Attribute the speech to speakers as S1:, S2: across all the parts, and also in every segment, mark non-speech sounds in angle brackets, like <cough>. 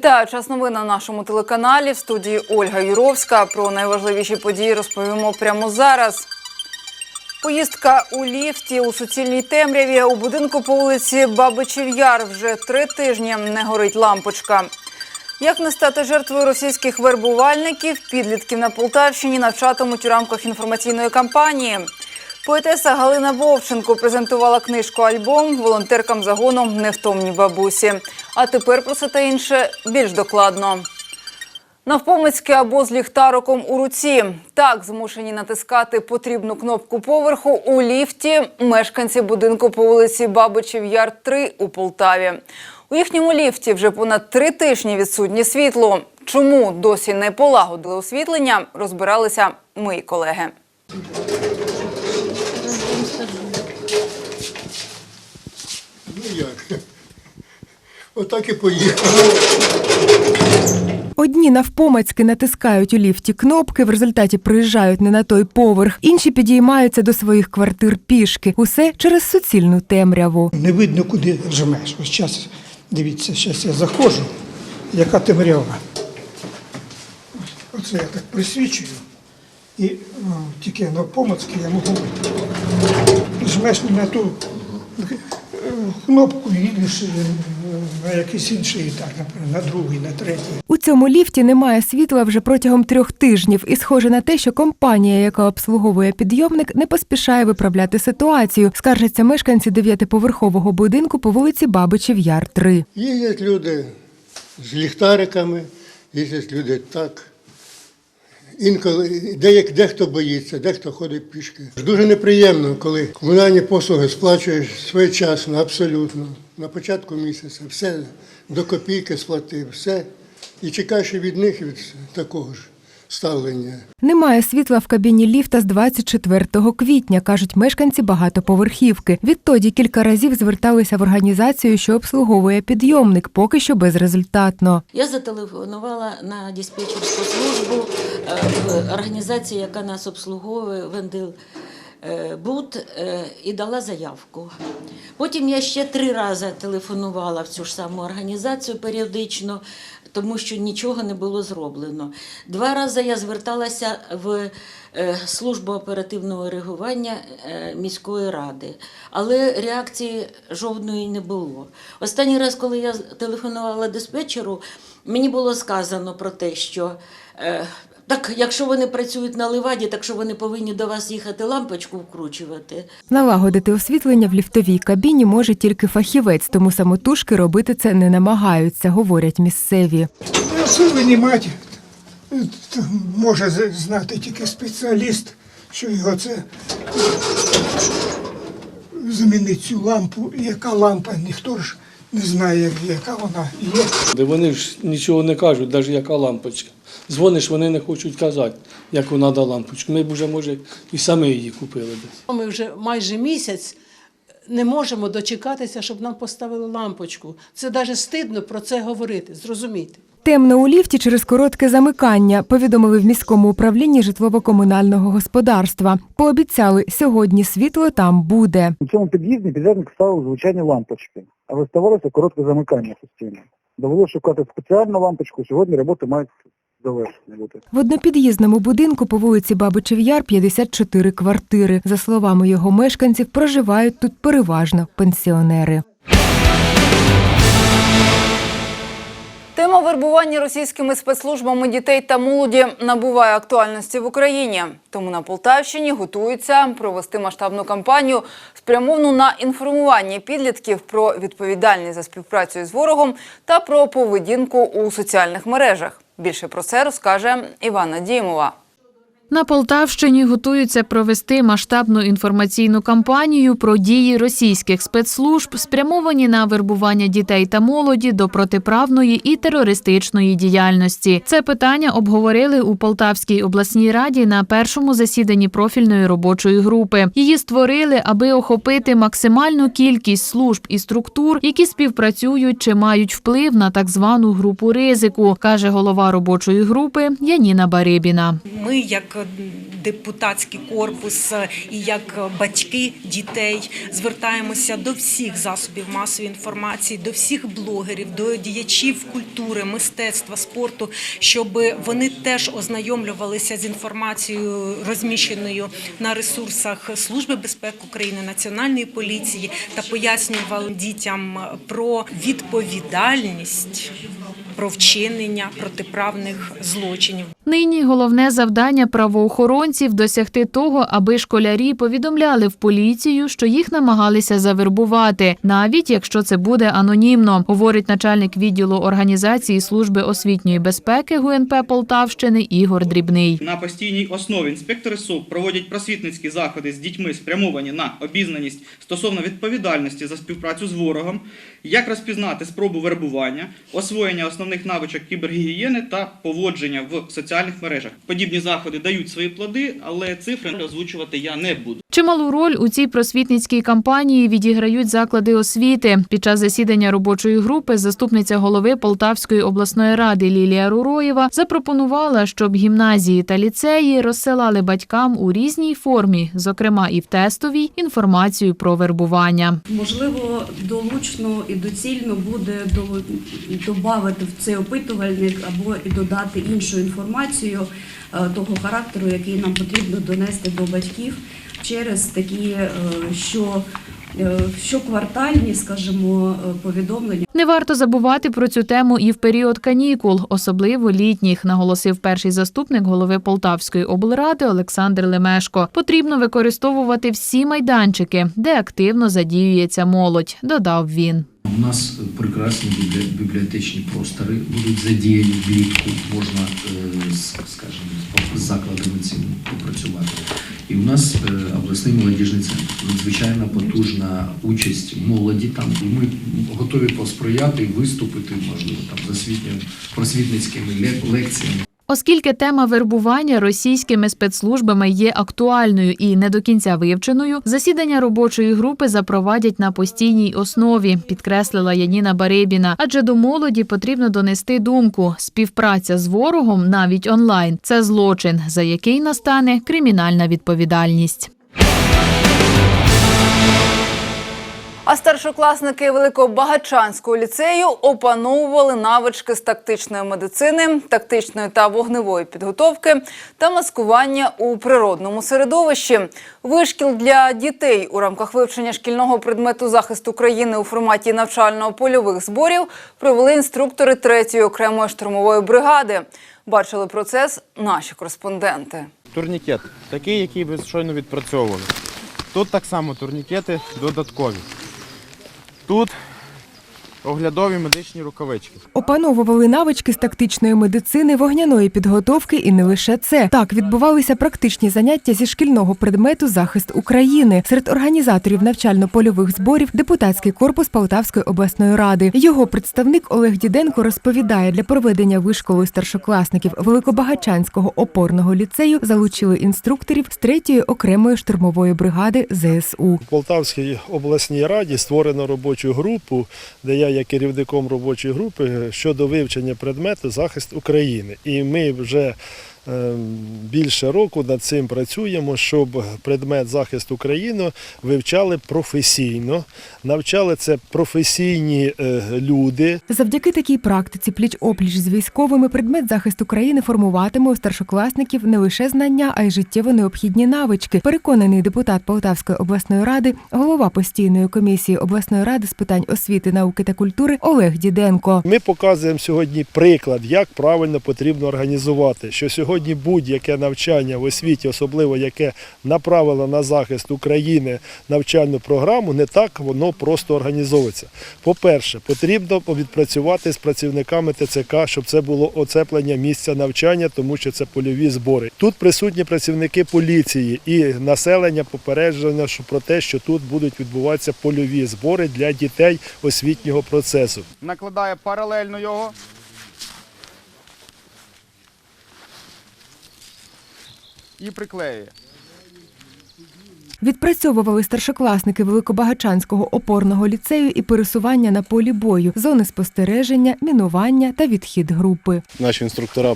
S1: Вітаю час новин на нашому телеканалі. В студії Ольга Юровська. Про найважливіші події розповімо прямо зараз. Поїздка у ліфті у суцільній темряві у будинку по вулиці Бабичів Яр вже три тижні не горить лампочка. Як не стати жертвою російських вербувальників, підлітків на Полтавщині навчатимуть у рамках інформаційної кампанії. Поетеса Галина Вовченко презентувала книжку альбом волонтеркам загону Невтомні бабусі. А тепер про це та інше більш докладно. Навпомицьки або з ліхтариком у руці. Так змушені натискати потрібну кнопку поверху у ліфті мешканці будинку по вулиці Бабичів Яр 3 у Полтаві. У їхньому ліфті вже понад три тижні відсутнє світло. Чому досі не полагодили освітлення, розбиралися мої колеги.
S2: Ну як? Отак і поїхав.
S3: Одні навпомацьки натискають у ліфті кнопки, в результаті приїжджають не на той поверх, інші підіймаються до своїх квартир пішки. Усе через суцільну темряву.
S4: Не видно, куди жмеш. Ось зараз, дивіться, зараз я заходжу, яка темрява. Оце я так присвічую. І о, тільки на помацки я можу жмеш на ту кнопку і йдеш е, на якийсь інший етап, наприклад, на другий, на третій.
S3: У цьому ліфті немає світла вже протягом трьох тижнів, і схоже на те, що компанія, яка обслуговує підйомник, не поспішає виправляти ситуацію. Скаржаться мешканці дев'ятиповерхового будинку по вулиці Бабичів Яр 3.
S2: Їздять люди з ліхтариками, їздять люди так. Інколи деяк, дехто боїться, дехто ходить пішки. Дуже неприємно, коли комунальні послуги сплачуєш своєчасно, абсолютно. На початку місяця все до копійки сплатив, все. І чекаєш від них від такого ж ставлення.
S3: Немає світла в кабіні ліфта з 24 квітня, кажуть мешканці багатоповерхівки. Відтоді кілька разів зверталися в організацію, що обслуговує підйомник, поки що безрезультатно.
S5: Я зателефонувала на диспетчерську службу е, в організації, яка нас обслуговує Вендил е, Буд, е, і дала заявку. Потім я ще три рази телефонувала в цю ж саму організацію періодично, тому що нічого не було зроблено. Два рази я зверталася в е, службу оперативного реагування е, міської ради, але реакції жодної не було. Останній раз, коли я телефонувала диспетчеру, мені було сказано про те, що е, так, якщо вони працюють на ливаді, так що вони повинні до вас їхати лампочку вкручувати.
S3: Налагодити освітлення в ліфтовій кабіні може тільки фахівець, тому самотужки робити це не намагаються, говорять місцеві.
S4: Освітлені мать е, може знати тільки спеціаліст, що його це замінить цю лампу. Яка лампа, ніхто ж не знає, яка вона є.
S6: Де вони ж нічого не кажуть, навіть яка лампочка. Дзвониш, вони не хочуть казати, яку треба лампочку. Ми б вже, може, і самі її купили десь.
S7: Ми вже майже місяць не можемо дочекатися, щоб нам поставили лампочку. Це навіть стидно про це говорити, зрозумійте.
S3: Темно у ліфті через коротке замикання, повідомили в міському управлінні житлово-комунального господарства. Пообіцяли, сьогодні світло там буде.
S8: У цьому під'їзді підрядник ставив звичайні лампочки, але ставалося коротке замикання постійно. Довелося шукати спеціальну лампочку. Сьогодні роботи мають завершені бути.
S3: В однопід'їзному будинку по вулиці Бабичів Яр 54 квартири. За словами його мешканців, проживають тут переважно пенсіонери.
S1: Тема вербування російськими спецслужбами дітей та молоді набуває актуальності в Україні. Тому на Полтавщині готуються провести масштабну кампанію, спрямовану на інформування підлітків про відповідальність за співпрацю з ворогом та про поведінку у соціальних мережах. Більше про це розкаже Івана Дімова.
S9: На Полтавщині готуються провести масштабну інформаційну кампанію про дії російських спецслужб, спрямовані на вербування дітей та молоді до протиправної і терористичної діяльності. Це питання обговорили у Полтавській обласній раді на першому засіданні профільної робочої групи. Її створили, аби охопити максимальну кількість служб і структур, які співпрацюють чи мають вплив на так звану групу ризику, каже голова робочої групи Яніна Барибіна.
S10: Ми, як депутатський корпус і як батьки дітей. Звертаємося до всіх засобів масової інформації, до всіх блогерів, до діячів культури, мистецтва, спорту, щоб вони теж ознайомлювалися з інформацією, розміщеною на ресурсах Служби безпеки України, Національної поліції, та пояснювали дітям про відповідальність, про вчинення протиправних злочинів.
S9: Нині головне завдання правоохоронців досягти того, аби школярі повідомляли в поліцію, що їх намагалися завербувати, навіть якщо це буде анонімно, говорить начальник відділу організації служби освітньої безпеки ГУНП Полтавщини Ігор Дрібний.
S11: На постійній основі інспектори СУП проводять просвітницькі заходи з дітьми, спрямовані на обізнаність стосовно відповідальності за співпрацю з ворогом, як розпізнати спробу вербування, освоєння основних навичок кібергігієни та поводження в соціальних мережах. Подібні заходи дають свої плоди, але цифри озвучувати я не буду.
S9: Чималу роль у цій просвітницькій кампанії відіграють заклади освіти. Під час засідання робочої групи заступниця голови Полтавської обласної ради Лілія Руроєва запропонувала, щоб гімназії та ліцеї розсилали батькам у різній формі, зокрема і в тестовій, інформацію про вербування.
S12: Можливо, долучно і доцільно буде додати в цей опитувальник або додати іншу інформацію е, того характеру, який нам потрібно донести до батьків через такі е, що, е, щоквартальні, скажімо, повідомлення.
S9: Не варто забувати про цю тему і в період канікул, особливо літніх, наголосив перший заступник голови Полтавської облради Олександр Лемешко. Потрібно використовувати всі майданчики, де активно задіюється молодь, додав він.
S13: У нас прекрасні бібліотечні простори будуть задіяні влітку, можна, е, скажімо, з закладами цим попрацювати. І у нас е, обласний молодіжний центр. Надзвичайно потужна участь молоді там. І ми готові посприяти виступити, можливо, там засвітньо просвітницькими лекціями.
S9: Оскільки тема вербування російськими спецслужбами є актуальною і не до кінця вивченою, засідання робочої групи запровадять на постійній основі, підкреслила Яніна Барибіна. Адже до молоді потрібно донести думку: співпраця з ворогом навіть онлайн це злочин, за який настане кримінальна відповідальність.
S1: А старшокласники Великобагачанського ліцею опановували навички з тактичної медицини, тактичної та вогневої підготовки та маскування у природному середовищі. Вишкіл для дітей у рамках вивчення шкільного предмету захисту країни у форматі навчально-польових зборів провели інструктори 3-ї окремої штурмової бригади. Бачили процес наші кореспонденти.
S14: Турнікет, такий, який ви щойно відпрацьовували. Тут так само турнікети додаткові. Тут оглядові медичні рукавички.
S3: Опановували навички з тактичної медицини, вогняної підготовки і не лише це. Так відбувалися практичні заняття зі шкільного предмету захист України серед організаторів навчально-польових зборів депутатський корпус Полтавської обласної ради. Його представник Олег Діденко розповідає, для проведення вишколу старшокласників Великобагачанського опорного ліцею залучили інструкторів з третьої окремої штурмової бригади ЗСУ.
S15: У Полтавській обласній раді створено робочу групу, де я є керівником робочої групи щодо вивчення предмету захист України. І ми вже більше року над цим працюємо, щоб предмет захист України вивчали професійно, навчали це професійні е, люди.
S3: Завдяки такій практиці пліч опліч з військовими предмет захисту країни формуватиме у старшокласників не лише знання, а й життєво необхідні навички. Переконаний депутат Полтавської обласної ради, голова постійної комісії обласної ради з питань освіти, науки та культури Олег Діденко.
S15: Ми показуємо сьогодні приклад, як правильно потрібно організувати. Що сьогодні будь-яке навчання в освіті, особливо яке направило на захист України навчальну програму, не так воно просто організовується. По-перше, потрібно відпрацювати з працівниками ТЦК, щоб це було оцеплення місця навчання, тому що це польові збори. Тут присутні працівники поліції і населення попереджено про те, що тут будуть відбуватися польові збори для дітей освітнього процесу.
S14: Накладає паралельно його. І приклеює.
S3: Відпрацьовували старшокласники Великобагачанського опорного ліцею і пересування на полі бою, зони спостереження, мінування та відхід групи.
S15: Наші інструктора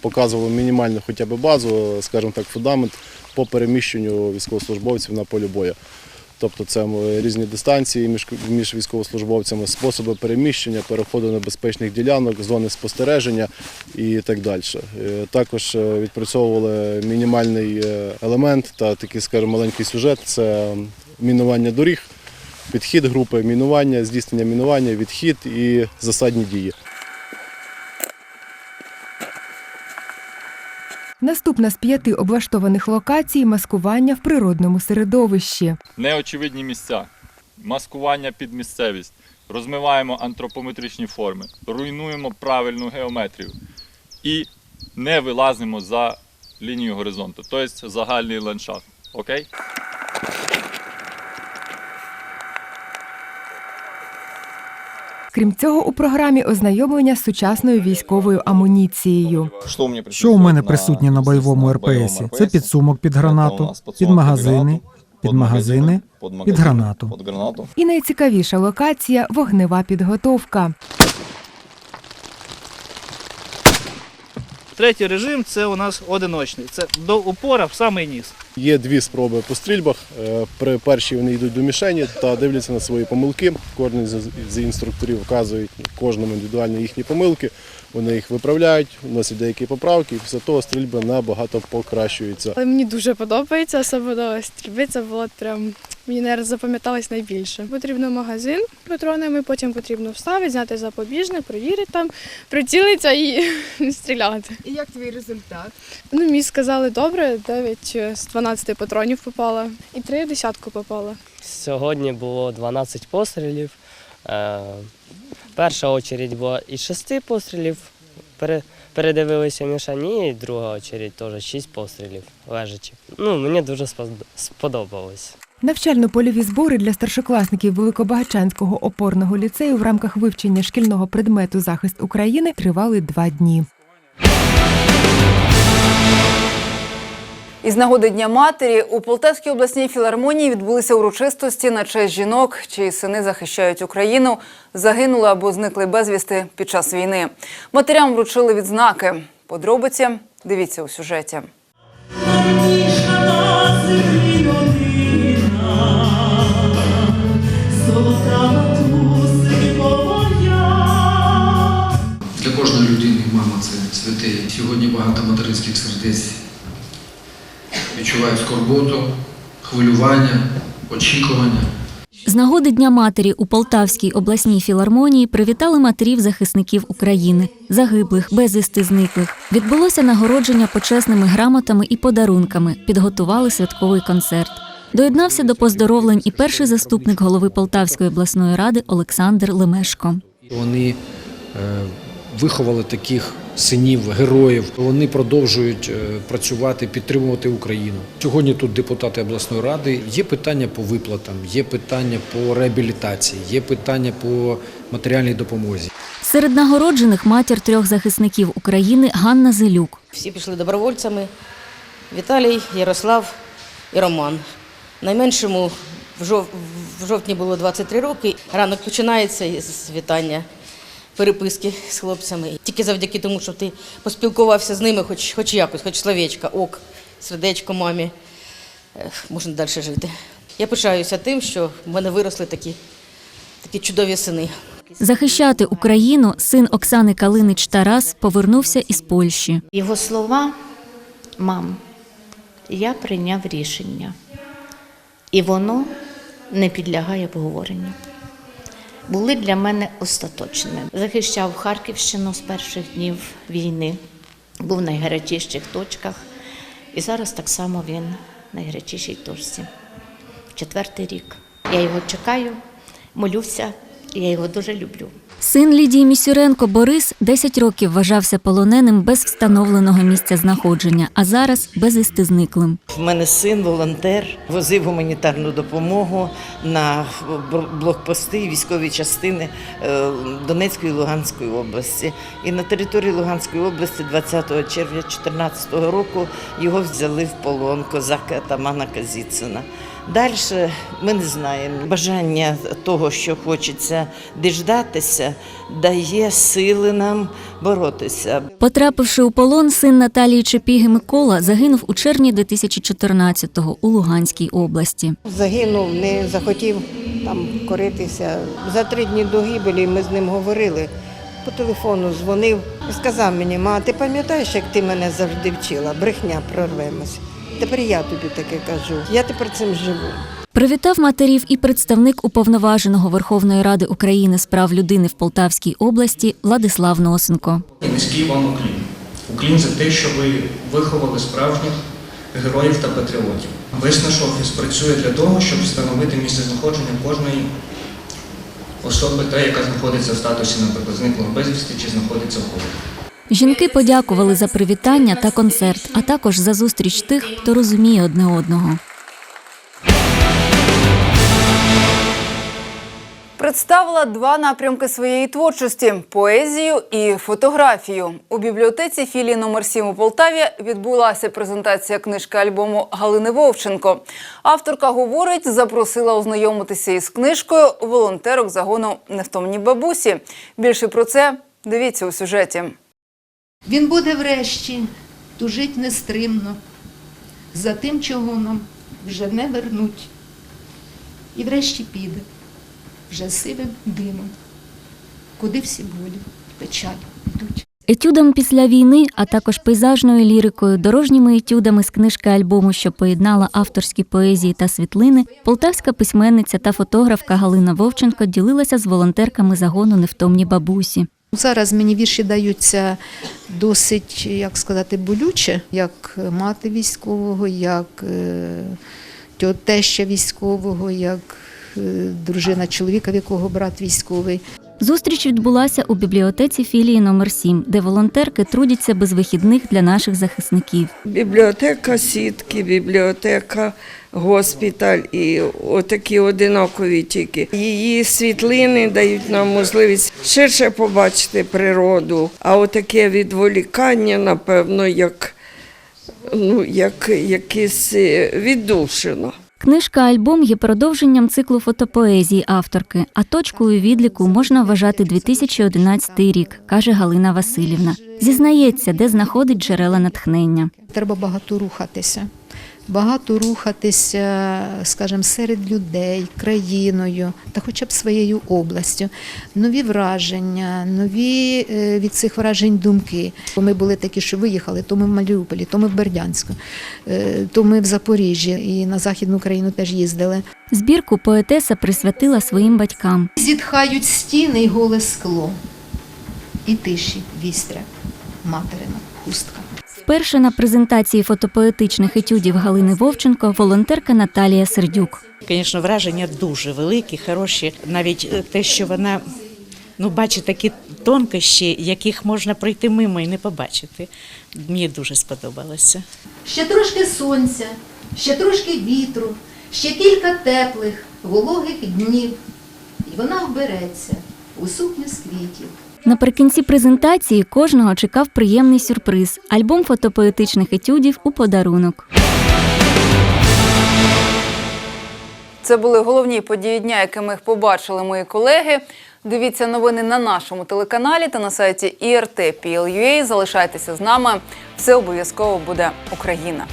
S16: показували мінімальну хоча б базу, скажімо так, фундамент по переміщенню військовослужбовців на полі бою. Тобто це різні дистанції між, військовослужбовцями, способи переміщення, переходу небезпечних ділянок, зони спостереження і так далі. Е, Також е, відпрацьовували мінімальний е, елемент та такий, скажімо, маленький сюжет це мінування доріг, підхід групи, мінування, здійснення мінування, відхід і засадні дії.
S3: Наступна з п'яти облаштованих локацій маскування в природному середовищі.
S17: неочевидні місця, маскування під місцевість, розмиваємо антропометричні форми, руйнуємо правильну геометрію і не вилазимо за лінію горизонту, тобто загальний ландшафт. Окей?
S3: Крім цього, у програмі ознайомлення з сучасною військовою амуніцією.
S18: Що у мене присутнє на бойовому РПСі? Це підсумок під гранату, під магазини, під магазини, під гранату.
S3: І найцікавіша локація вогнева підготовка.
S19: Третій режим це у нас одиночний. Це до упора в самий ніс.
S16: Є дві спроби по стрільбах. Е, При першій вони йдуть до мішені та дивляться на свої помилки. Кожен з- інструкторів вказують кожному індивідуально їхні помилки. Вони їх виправляють, вносять деякі поправки, і після того стрільба набагато покращується.
S20: Мені дуже подобається, особливо стрільби, це було прям мені не запам'яталось найбільше. Потрібно магазин патронами, потім потрібно вставити, зняти запобіжник, провірити там, прицілитися і <laughs> стріляти.
S3: І як твій результат?
S20: Ну, мені сказали добре, 9 з 12 патронів попало, і 3 в десятку попало.
S21: Сьогодні було 12 пострілів. Е, Перша очередь була із 6 пострілів. Пере- Передивилися мішані, і друга очередь теж 6 пострілів лежачи. Ну, мені дуже спод- сподобалось.
S3: Навчально-польові збори для старшокласників Великобагачанського опорного ліцею в рамках вивчення шкільного предмету захист України тривали два дні.
S1: Із нагоди Дня матері у Полтавській обласній філармонії відбулися урочистості на честь жінок, чиї сини захищають Україну, загинули або зникли безвісти під час війни. Матерям вручили відзнаки. Подробиці дивіться у сюжеті.
S13: Сьогодні багато материнських сердець відчувають скорботу, хвилювання, очікування.
S22: З нагоди Дня матері у Полтавській обласній філармонії привітали матерів захисників України, загиблих, безвісти зниклих. Відбулося нагородження почесними грамотами і подарунками. Підготували святковий концерт. Доєднався до поздоровлень і перший заступник голови Полтавської обласної ради Олександр Лемешко.
S23: Вони е, виховали таких синів, героїв. Вони продовжують е, працювати, підтримувати Україну. Сьогодні тут депутати обласної ради. Є питання по виплатам, є питання по реабілітації, є питання по матеріальній допомозі.
S22: Серед нагороджених матір трьох захисників України Ганна Зелюк.
S24: Всі пішли добровольцями. Віталій, Ярослав і Роман. Найменшому в жов- в жовтні було 23 роки. Ранок починається із вітання, переписки з хлопцями. Тільки завдяки тому, що ти поспілкувався з ними, хоч, хоч якось, хоч словечко, ок, сердечко мамі, ех, можна далі жити. Я пишаюся тим, що в мене виросли такі, такі чудові сини.
S22: Захищати Україну син Оксани Калинич Тарас повернувся із Польщі.
S25: Його слова мам, я прийняв рішення, і воно не підлягає обговоренню. Були для мене остаточними. Захищав Харківщину з перших днів війни, був в найгарячіших точках, і зараз так само він в найгарячішій точці. Четвертий рік. Я його чекаю, молюся, і я його дуже люблю.
S22: Син Лідії Місюренко Борис 10 років вважався полоненим без встановленого місця знаходження, а зараз безвісти зниклим.
S26: В мене син волонтер, возив гуманітарну допомогу на бл- блокпости і військові частини е, Донецької і Луганської області. І на території Луганської області 20 червня 2014 року його взяли в полон козаки Атамана Казіцина. Далі ми не знаємо. Бажання того, що хочеться діждатися, дає сили нам боротися.
S22: Потрапивши у полон, син Наталії Чепіги Микола загинув у червні 2014-го у Луганській області.
S27: Загинув, не захотів там коритися. За три дні до гибелі ми з ним говорили. По телефону дзвонив і сказав мені, ма, ти пам'ятаєш, як ти мене завжди вчила? Брехня прорвемось. Тепер я тобі таке кажу. Я тепер цим живу.
S22: Привітав матерів і представник уповноваженого Верховної Ради України з прав людини в Полтавській області Владислав Носенко.
S28: Низький вам уклін. Уклін за те, що ви виховали справжніх героїв та патріотів. Весь наш офіс працює для того, щоб встановити місце знаходження кожної особи, та, яка знаходиться в статусі, наприклад, зниклого безвісти чи знаходиться в полі.
S22: Жінки подякували за привітання та концерт, а також за зустріч тих, хто розуміє одне одного.
S1: Представила два напрямки своєї творчості поезію і фотографію. У бібліотеці філії номер 7 у Полтаві відбулася презентація книжки альбому Галини Вовченко. Авторка говорить, запросила ознайомитися із книжкою волонтерок загону невтомні бабусі. Більше про це дивіться у сюжеті.
S29: Він буде врешті тужить нестримно за тим, чого нам вже не вернуть. І врешті піде вже сивим димом, куди всі болі, печаль йдуть.
S22: Етюдом після війни, а також пейзажною лірикою, дорожніми етюдами з книжки альбому, що поєднала авторські поезії та світлини, полтавська письменниця та фотографка Галина Вовченко ділилася з волонтерками загону невтомні бабусі.
S29: Зараз мені вірші даються досить, як сказати, болюче, як мати військового, як е, теща військового, як дружина чоловіка, в якого брат військовий.
S22: Зустріч відбулася у бібліотеці філії номер 7 де волонтерки трудяться без вихідних для наших захисників.
S30: Бібліотека сітки, бібліотека госпіталь і отакі одинакові тільки. Її світлини дають нам можливість ширше побачити природу, а отаке відволікання, напевно, як, ну, як якесь е, віддушено.
S22: Книжка альбом є продовженням циклу фотопоезії авторки, а точкою відліку можна вважати 2011 рік, каже Галина Васильівна. Зізнається, де знаходить джерела натхнення.
S29: Треба багато рухатися. Багато рухатися, скажімо, серед людей, країною та хоча б своєю областю. Нові враження, нові е, від цих вражень думки. Бо Ми були такі, що виїхали, то ми в Маріуполі, то ми в Бердянську, е, то ми в Запоріжжі і на Західну Україну теж їздили.
S22: Збірку поетеса присвятила своїм батькам.
S29: Зітхають стіни й голе скло, і тиші вістря, материна хустка.
S22: Вперше на презентації фотопоетичних етюдів Галини Вовченко волонтерка Наталія Сердюк.
S31: Звісно, враження дуже великі, хороші. Навіть е, те, що вона ну, бачить такі тонкощі, яких можна пройти мимо і не побачити. Мені дуже сподобалося.
S29: Ще трошки сонця, ще трошки вітру, ще кілька теплих, вологих днів. І вона вбереться у сукню з квітів.
S22: Наприкінці презентації кожного чекав приємний сюрприз альбом фотопоетичних етюдів у подарунок.
S1: Це були головні події дня, якими побачили мої колеги. Дивіться новини на нашому телеканалі та на сайті IRT.PL.UA. Залишайтеся з нами. Все обов'язково буде Україна.